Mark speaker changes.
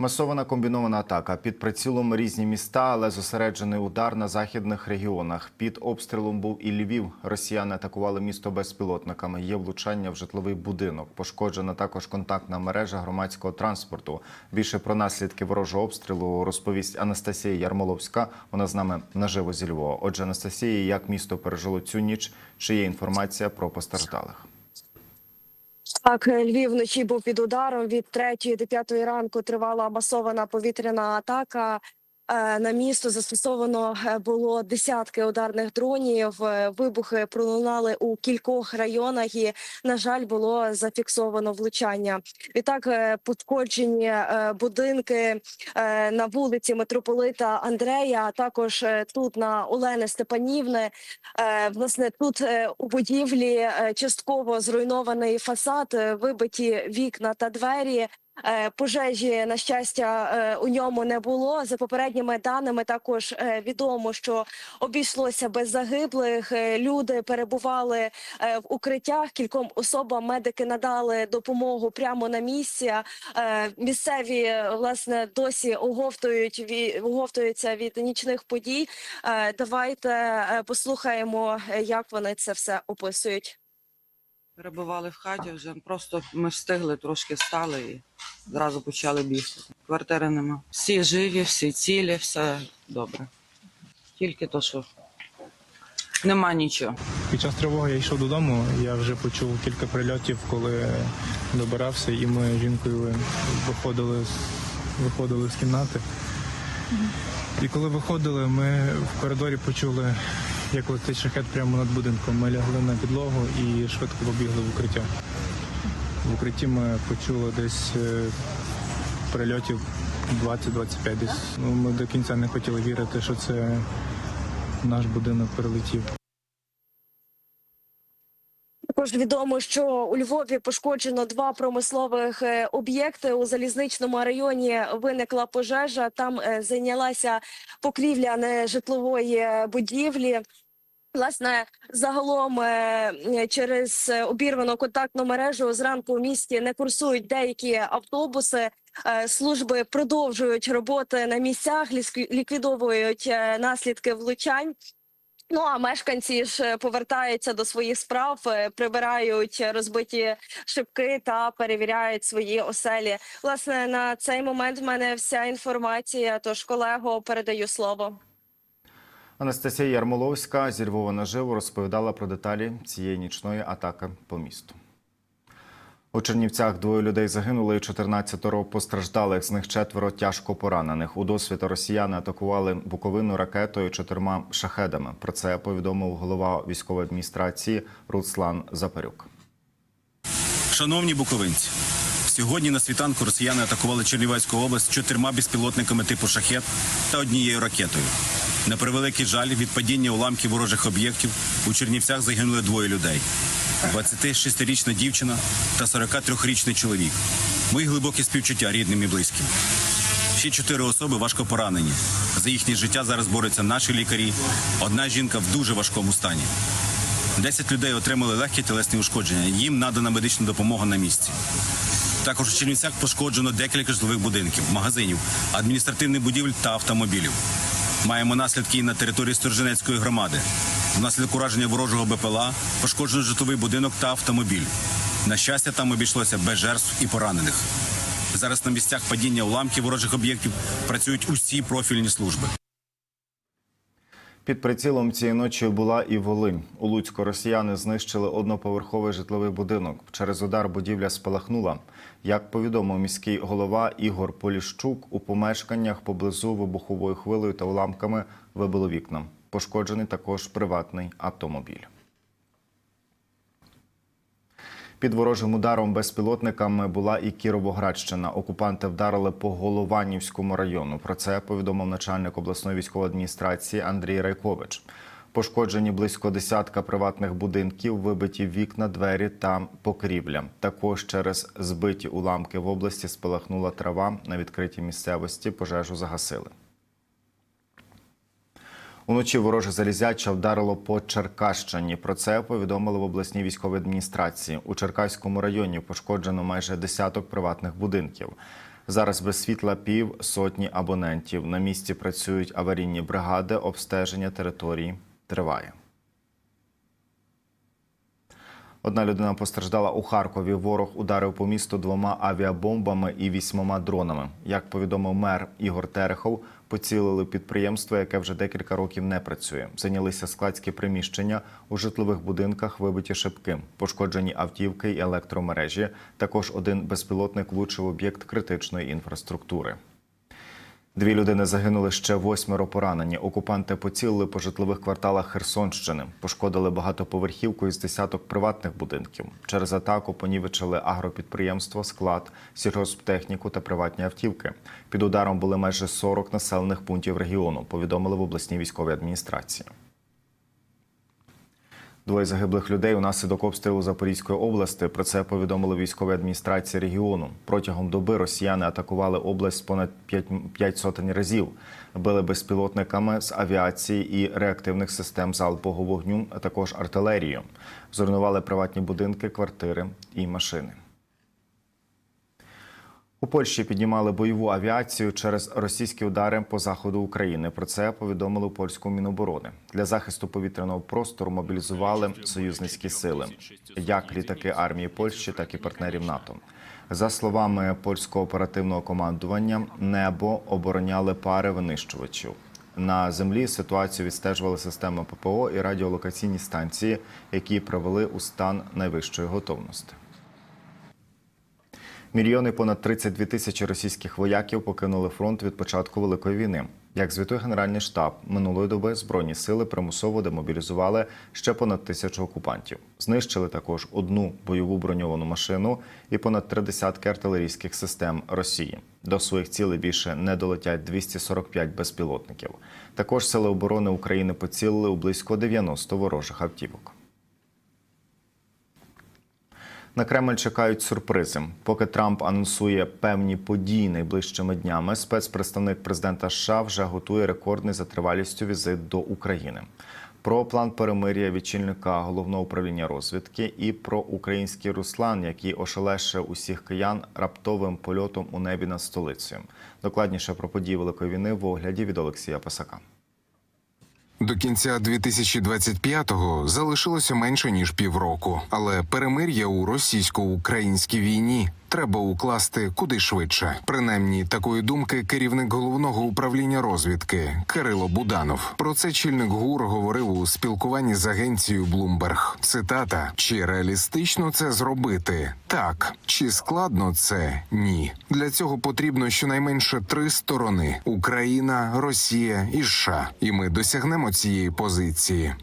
Speaker 1: Масована комбінована атака під прицілом різні міста, але зосереджений удар на західних регіонах. Під обстрілом був і Львів. Росіяни атакували місто безпілотниками. Є влучання в житловий будинок. Пошкоджена також контактна мережа громадського транспорту. Більше про наслідки ворожого обстрілу розповість Анастасія Ярмоловська. Вона з нами наживо зі Львова. Отже, Анастасія, як місто пережило цю ніч? Чи є інформація про постраждалих?
Speaker 2: Так, Львів вночі був під ударом. Від 3 до 5 ранку тривала масована повітряна атака. Е, На місто застосовано е, було десятки ударних дронів. Е, Вибухи пролунали у кількох районах, і на жаль, було зафіксовано влучання. Відтак пошкоджені будинки на вулиці митрополита Андрея, а також тут на Олени Степанівни. Власне, тут у будівлі частково зруйнований фасад, вибиті вікна та двері. Е, Пожежі на щастя е, у ньому не було. За попередніми даними також е, відомо, що обійшлося без загиблих. Люди перебували в укриттях. Кільком особам медики надали допомогу прямо на місці. Місцеві власне досі оговтують оговтуються від нічних подій. Давайте послухаємо, як вони це все описують.
Speaker 3: Перебували в хаті вже. Просто ми встигли, трошки стали і зразу почали бігти. Квартири нема. Всі живі, всі цілі, все добре. Тільки то, що нема нічого.
Speaker 4: Під час тривоги я йшов додому. Я вже почув кілька прильотів, коли добирався, і ми з жінкою виходили, з- виходили з кімнати. І коли виходили, ми в коридорі почули, як летить шахет прямо над будинком. Ми лягли на підлогу і швидко побігли в укриття. В укритті ми почули десь е, прильотів 20-25 десь. Ну, ми до кінця не хотіли вірити, що це наш будинок прилетів.
Speaker 2: Також відомо, що у Львові пошкоджено два промислових е, об'єкти. У залізничному районі виникла пожежа. Там е, зайнялася покрівля нежитлової будівлі. Власне, загалом е, через е, обірвану контактну мережу зранку у місті не курсують деякі автобуси. Е, Служби продовжують роботи на місцях, ліквідовують е, наслідки влучань. Ну а мешканці ж е, повертаються до своїх справ, е, прибирають розбиті шибки та перевіряють свої оселі. Власне, на цей момент в мене вся інформація. Тож колего передаю слово.
Speaker 1: Анастасія Ярмоловська зірвована живо розповідала про деталі цієї нічної атаки по місту. У Чернівцях двоє людей загинули і 14 постраждалих, з них четверо тяжко поранених. У досвіта росіяни атакували Буковину ракетою чотирма шахедами. Про це повідомив голова військової адміністрації Руслан Запарюк.
Speaker 5: Шановні буковинці, сьогодні на світанку росіяни атакували Чернівецьку область чотирма безпілотниками типу шахет та однією ракетою. На превеликий жаль, від падіння уламків ворожих об'єктів у Чернівцях загинули двоє людей: 26-річна дівчина та 43-річний чоловік. Мої глибокі співчуття рідним і близьким. Ще чотири особи важко поранені. За їхнє життя зараз борються наші лікарі. Одна жінка в дуже важкому стані. Десять людей отримали легкі тілесні ушкодження. Їм надана медична допомога на місці. Також у Чернівцях пошкоджено декілька житлових будинків, магазинів, адміністративних будівель та автомобілів. Маємо наслідки і на території Сторженецької громади. Внаслідок ураження ворожого БПЛА пошкоджено житловий будинок та автомобіль. На щастя, там обійшлося без жертв і поранених. Зараз на місцях падіння уламків ворожих об'єктів працюють усі профільні служби.
Speaker 1: Під прицілом цієї ночі була і Волинь. У Луцьку росіяни знищили одноповерховий житловий будинок. Через удар будівля спалахнула. Як повідомив міський голова Ігор Поліщук, у помешканнях поблизу вибуховою хвилею та уламками вибило вікна. Пошкоджений також приватний автомобіль. Під ворожим ударом безпілотниками була і Кіровоградщина. Окупанти вдарили по Голованівському району. Про це повідомив начальник обласної військової адміністрації Андрій Райкович. Пошкоджені близько десятка приватних будинків, вибиті вікна, двері та покрівля. Також через збиті уламки в області спалахнула трава на відкритій місцевості. Пожежу загасили. Уночі вороже залізяча вдарило по Черкащині. Про це повідомили в обласній військовій адміністрації. У Черкаському районі пошкоджено майже десяток приватних будинків. Зараз без світла пів сотні абонентів. На місці працюють аварійні бригади, обстеження території триває. Одна людина постраждала у Харкові. Ворог ударив по місту двома авіабомбами і вісьмома дронами. Як повідомив мер Ігор Терехов, поцілили підприємство, яке вже декілька років не працює. Зайнялися складські приміщення у житлових будинках, вибиті шибки, пошкоджені автівки і електромережі. Також один безпілотник влучив об'єкт критичної інфраструктури. Дві людини загинули ще восьмеро поранені. Окупанти поцілили по житлових кварталах Херсонщини, пошкодили багатоповерхівку із десяток приватних будинків. Через атаку понівечили агропідприємство, склад, сільгосптехніку та приватні автівки. Під ударом були майже 40 населених пунктів регіону. Повідомили в обласній військовій адміністрації. Двоє загиблих людей унаслідок обстрілу Запорізької області. Про це повідомили військові адміністрації регіону. Протягом доби росіяни атакували область понад 5, 5 сотень разів. Били безпілотниками з авіації і реактивних систем залпового вогню, а також артилерію. Зруйнували приватні будинки, квартири і машини. У Польщі піднімали бойову авіацію через російські удари по заходу України. Про це повідомили у польському міноборони. Для захисту повітряного простору мобілізували союзницькі сили, як літаки армії Польщі, так і партнерів НАТО. За словами польського оперативного командування, небо обороняли пари винищувачів. На землі ситуацію відстежували системи ППО і радіолокаційні станції, які привели у стан найвищої готовності. Мільйони понад 32 тисячі російських вояків покинули фронт від початку великої війни. Як звітує Генеральний штаб, минулої доби збройні сили примусово демобілізували ще понад тисячу окупантів. Знищили також одну бойову броньовану машину і понад три десятки артилерійських систем Росії. До своїх цілей більше не долетять 245 безпілотників. Також сили оборони України поцілили у близько 90 ворожих автівок. На Кремль чекають сюрпризи. Поки Трамп анонсує певні події найближчими днями, спецпредставник президента США вже готує рекордний за тривалістю візит до України. Про план перемир'я відчільника головного управління розвідки і про український Руслан, який ошелеше усіх киян раптовим польотом у небі над столицею. Докладніше про події великої війни в огляді від Олексія Пасака.
Speaker 6: До кінця 2025-го залишилося менше ніж півроку, але перемир'я у російсько-українській війні треба укласти куди швидше. Принаймні такої думки керівник головного управління розвідки Кирило Буданов. Про це чільник ГУР говорив у спілкуванні з агенцією Bloomberg. Цитата: чи реалістично це зробити? Так, чи складно це? Ні. Для цього потрібно щонайменше три сторони: Україна, Росія і США. І ми досягнемо цієї позиції.